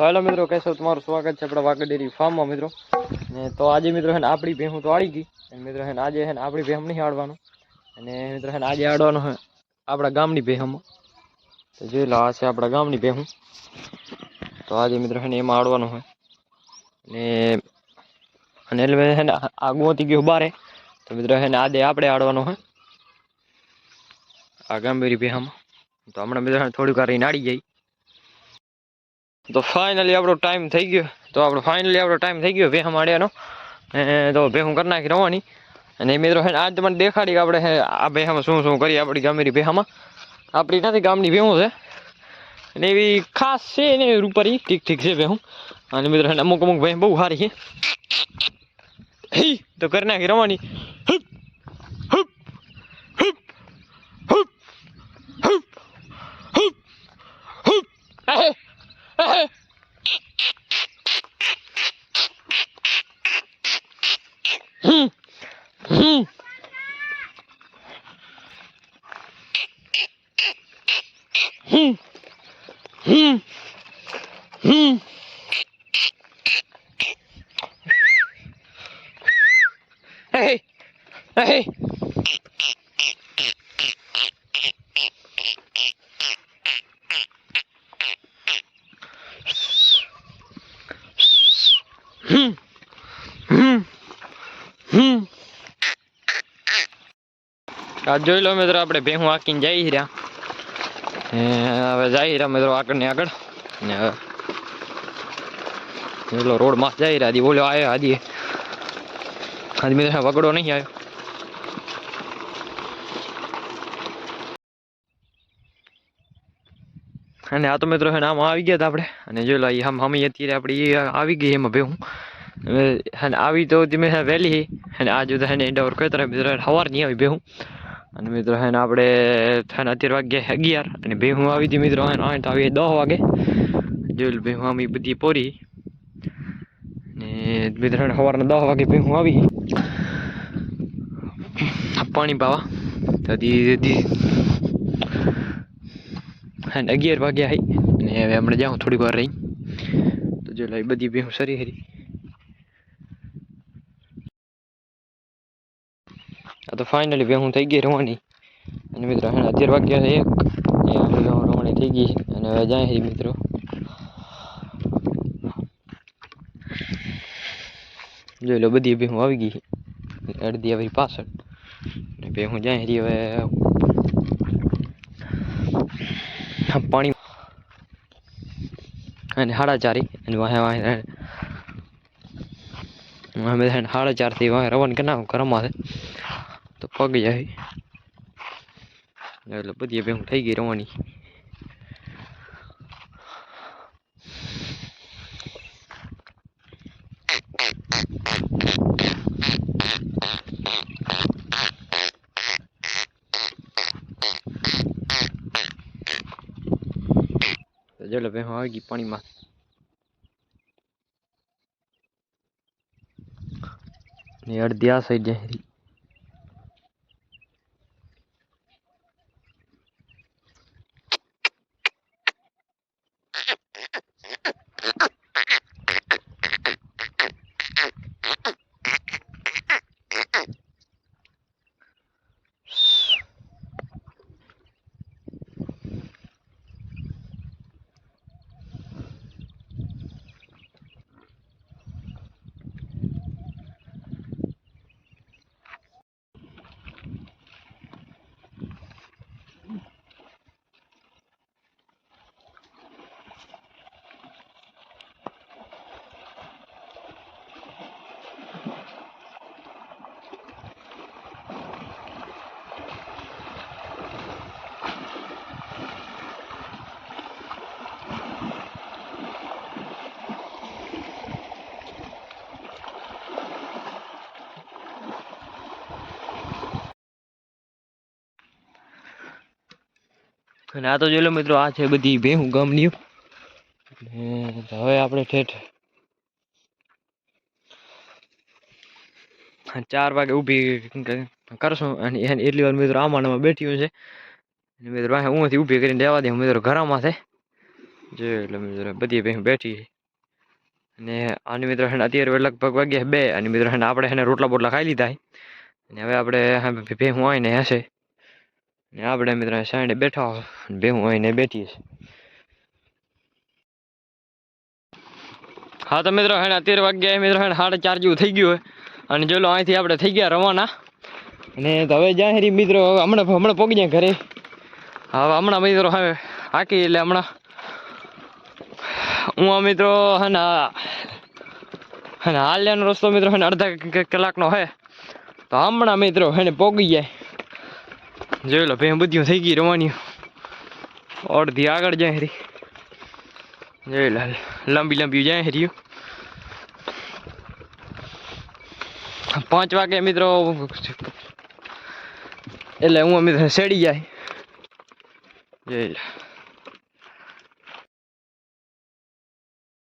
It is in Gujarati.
તો હેલો મિત્રો કહેશો તમારું સ્વાગત છે આપણા વાગડ ડેરી ફાર્મમાં મિત્રો. ને તો આજે મિત્રો હેને ને આપણી ભેહું તો આડી ગઈ. અને મિત્રો હેને ને આજે ને આપણી ભેહમ નહીં આડવાનું. અને મિત્રો હેને ને આજે આડવાનું હે આપણા ગામની ભેહમાં. તો જોઈ લો, આ છે આપણા ગામની ભેહું. તો આજે મિત્રો હેને ને એમાં આડવાનું હોય અને અને એટલે છે ને આ ગોતી ગયું બારે. તો મિત્રો હેને ને આજે આપણે આડવાનું હોય આ ગામબેરી ભેહામાં. તો હમણાં મિત્રો થોડીક વાર આડી જાય. તો ફાઇનલી આપણો ટાઈમ થઈ ગયો. તો આપણો ફાઇનલી આપણો ટાઈમ થઈ ગયો ભેહા માળ્યાનો. એ તો ભેહું કરી નાખી રવાની. અને મિત્રો છે આજ તમને દેખાડી કે આપણે આ ભેહામાં શું શું કરીએ આપણી ગામેરી ભેહામાં. આપણી નથી ગામની ભેહું છે. અને એવી ખાસ છે ને રૂપારી. ઠીક ઠીક છે ભેહું. અને મિત્રો અમુક અમુક ભેહ બહુ સારી છે. તો કરી નાખી રવાની. Hey, hey. હમ, આ જોઈ લો મિત્રો, આપણે ભેહું આકીને જઈ રહ્યા. હવે જઈ રહ્યા મિત્રો આગળ ને આગળ. ને હવે. રોડમાં જઈ રહ્યા બોલ્યો આવ્યો હજી. હજી મિત્રો વગડો નહીં આવ્યો. અને આ તો મિત્રો છે ને આમાં આવી ગયા હતા આપણે. અને જોઈ લો આમ હમ અત્યારે આપણે એ આવી ગઈ એમાં ભેહું. અને આવી તો ધીમે વહેલી અને આ જુદા એને ને કહેતા મિત્રો સવાર નહીં આવી ભેહું. અને મિત્રો હે આપણે થાય અત્યારે વાગ્યા અગિયાર અને ભેહું આવી હતી મિત્રો હે તો આવી દસ વાગે. જોયું ભેહું આમ બધી પોરી. ને મિત્રો સવારના દસ વાગે ભેહું આવી. પાણી પાવા. તો દી દી. અને અગિયાર વાગ્યા આવી અને હવે હમણાં જાઉં થોડીક વાર રહી તો જો લા બધી ભેહું સરી હરી. આ તો ફાઇનલી ભેહું થઈ ગઈ રવાની અને મિત્રો હેણ અગિયાર વાગ્યા છે એક. રવાની થઈ ગઈ અને હવે જાય હરી મિત્રો. જોઈ લો, બધી ભેહું આવી ગઈ અડધી આવી પાછળ. અને ભેહું જાય હરી હવે પાણી. અને સાડા ચારી. અને વાહે વાહે અમે છે સાડા ચારથી વાહે રવાન કે ના ઘરમાં છે. તો પગ જાય એટલે બધી ભેગું થઈ ગઈ રવાની ચલો ભેગું આવી ગઈ પાણીમાં. અડધી આ સાઈડ જાય. અને આ તો જોઈ લો મિત્રો, આ છે બધી ભેહું ગામની ને હવે આપણે ઠેઠ ચાર વાગે ઊભી કરશું. અને એને એટલી વાર મિત્રો આમાં ને આમાં બેઠી છે. અને મિત્રો વાહે ઊંથી ઊભી કરીને દેવા દે. મિત્રો ઘરમાં છે. જે એટલે મિત્રો, બધી ભેં બેઠી અને આને મિત્રો અત્યારે લગભગ વાગ્યા બે. અને મિત્રો આપણે એને રોટલા બોટલા ખાઈ લીધા અને હવે આપણે ભેહું હોય ને હશે. ને આપણે મિત્રો સાઈડે બેઠા ભેહું હોય ને બેઠી હા તો મિત્રો હેને અત્યારે વાગ્યા મિત્રો હેને સાડા ચાર જેવું થઈ ગયું હોય. અને જોલો અહીંથી આપણે થઈ ગયા રવાના. અને હવે જાહેરી મિત્રો હમણાં હમણાં પોગી જાય ઘરે. હવે હમણાં મિત્રો હવે હાકી એટલે હમણાં. હું આ મિત્રો હે ને આ- હાલ્યાનો રસ્તો મિત્રો હે અડધા કલાકનો હે. તો હમણાં મિત્રો એને પોગી જાય. જોઈ લો, ભાઈ, બધું થઈ ગઈ રવાની અડધી આગળ જાય હરી. જોઈ લો, લાંબી લાંબી જાય હરી. પાંચ વાગે મિત્રો, એટલે હું મિત્રો સેડી જાય. જોઈ લો.